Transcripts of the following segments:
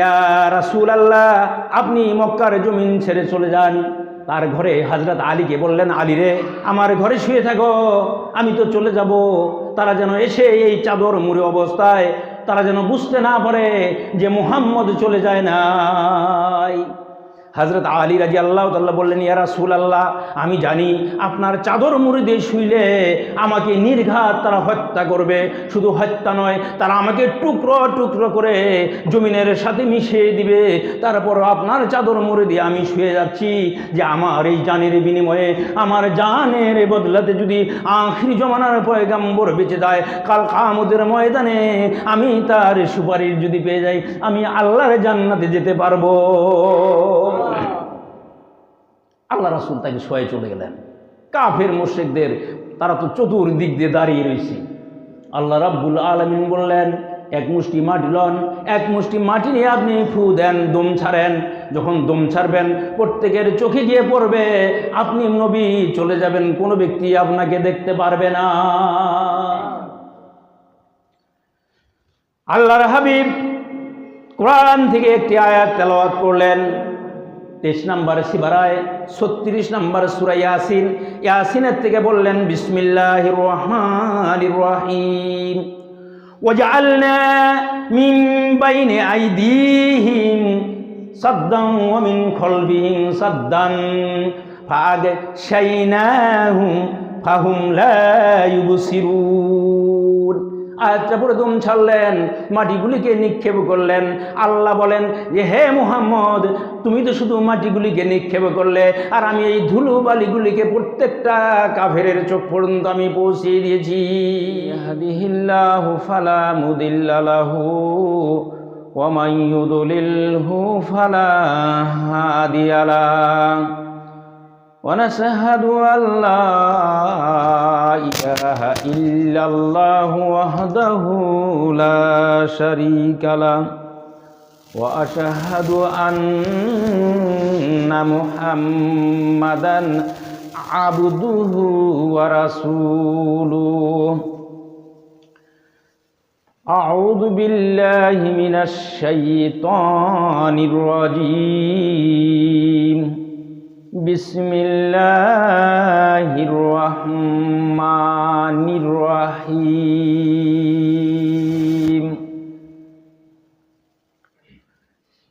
রাসুল আল্লাহ আপনি মক্কার জমিন ছেড়ে চলে যান। তার ঘরে হাজরত আলীকে বললেন, আলী রে, আমার ঘরে শুয়ে থাকো, আমি তো চলে যাব। তারা যেন এসে এই চাদর মুড়ে অবস্থায়, তারা যেন বুঝতে না পারে যে মুহাম্মদ চলে যায় নাই। হজরত আলী রাজি আল্লাহ তাল্লাহ বললেন, ইয়া রাসুল আল্লাহ আমি জানি আপনার চাদর মুড়ি দিয়ে শুইলে আমাকে নির্ঘাত তারা হত্যা করবে। শুধু হত্যা নয়, তারা আমাকে টুকরো টুকরো করে জমিনের সাথে মিশিয়ে দিবে। তারপর আপনার চাদর মুড়ি দিয়ে আমি শুয়ে যাচ্ছি যে আমার এই জানের বিনিময়ে আমার জানের বদলাতে যদি আখিরি জমানার পয়গাম্বর বেঁচে যায়, কাল কামদের ময়দানে আমি তার সুপারিশ যদি পেয়ে যাই, আমি আল্লাহর জান্নাতে যেতে পারব। রাসুল তাকে শোয়ে চলে গেলেন। কাফের মোশেকদের তারা তো চতুর্দিক দিয়ে দাঁড়িয়ে রয়েছে। আল্লাহ রাব্বুল আলমিন বললেন, এক মুষ্টি মাটি লন, এক মুষ্টি মাটি নিয়ে আপনি ফু দেন, দম ছাড়েন। যখন দম ছাড়বেন, প্রত্যেকের চোখে গিয়ে পড়বে, আপনি নবী চলে যাবেন, কোনো ব্যক্তি আপনাকে দেখতে পারবে না। আল্লাহর হাবিব কোরআন থেকে একটি আয়াত তেলাওয়াত করলেন। তেইশ নম্বর সিবারায় ছত্রিশ নম্বর সুরা ইয়াসিন ইয়াসিনের থেকে বললেন বিসমিল্লাহ রহমান রহিম وجعلنا من بين أيديهم صدا ومن خلفهم صدا فأغشيناهم فهم لا يبصرون আয়াতটা পরে দম ছাড়লেন, মাটিগুলিকে নিক্ষেপ করলেন। আল্লাহ বলেন যে, হে মুহাম্মদ, তুমি তো শুধু মাটিগুলিকে নিক্ষেপ করলে, আর আমি এই ধুলো বালিগুলিকে প্রত্যেকটা কাফেরের চোখ পর্যন্ত আমি পৌঁছিয়ে দিয়েছি। হাদিহিল্লাহু ফালা ফালা হাদিয়ালা ونشهد أن لا إله إلا الله وحده لا شريك له وأشهد أن محمدا عبده ورسوله أعوذ بالله من الشيطان الرجيم بسم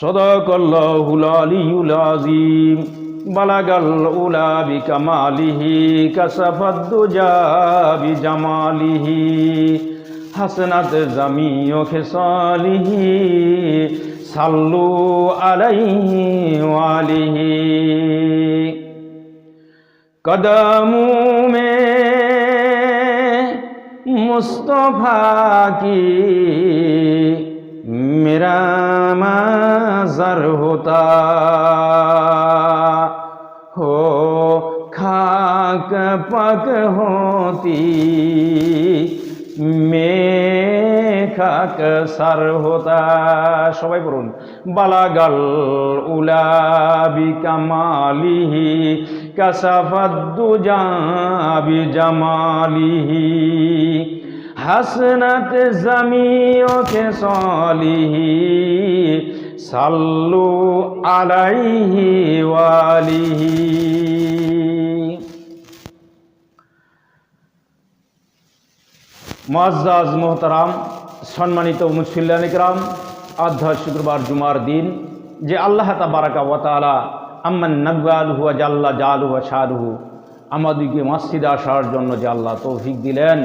সদকল্লাহুল আলিউল আজিম বালাগাল উলা বিকামালিহি কাসাফাদ্দুজা বিজামালিহি। হাসনাত জামি ও খেসালিহি। সাল্লু আলাইহি ওয়ালিহি কদমু মে মুস্তফা কি मेरा मज़र होता हो खाक पक होती में খাক সার হোতা সবাই বলুন বালাগাল উলাবি কামালিহি কাসাফাদ্দু জাবি জামালিহি হাসনাত জামিও কে সলিহি, সাল্লু আলাইহি ওয়ালিহি। মাজ্জাজ মোহতারাম, সম্মানিত মুসল্লানিকরাম আধ্যা শুক্রবার জুমার দিন, যে আল্লাহ তাবারাকা ওয়াতালা আম্মান নব্বাল হুয়া জাল্লা জাল হুয়া শাহরুহু আমাদেরকে মসজিদে আসার জন্য যে আল্লাহ তৌফিক দিলেন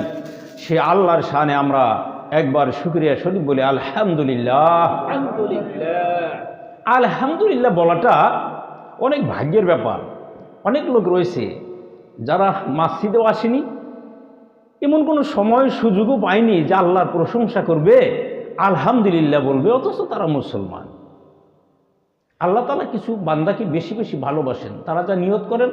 সে আল্লাহর শানে আমরা একবার শুক্রিয়া শরীফ বলি আলহামদুলিল্লাহ। আলহামদুলিল্লাহ। বলাটা অনেক ভাগ্যের ব্যাপার। অনেক লোক রয়েছে যারা মসজিদেও আসেনি এমন কোনো সময় সুযোগও পায়নি যে আল্লাহর প্রশংসা করবে আলহামদুলিল্লাহ বলবে অথচ তারা মুসলমান। আল্লাহ তালা কিছু বান্দাকে বেশি বেশি ভালোবাসেন। তারা যা নিয়ত করেন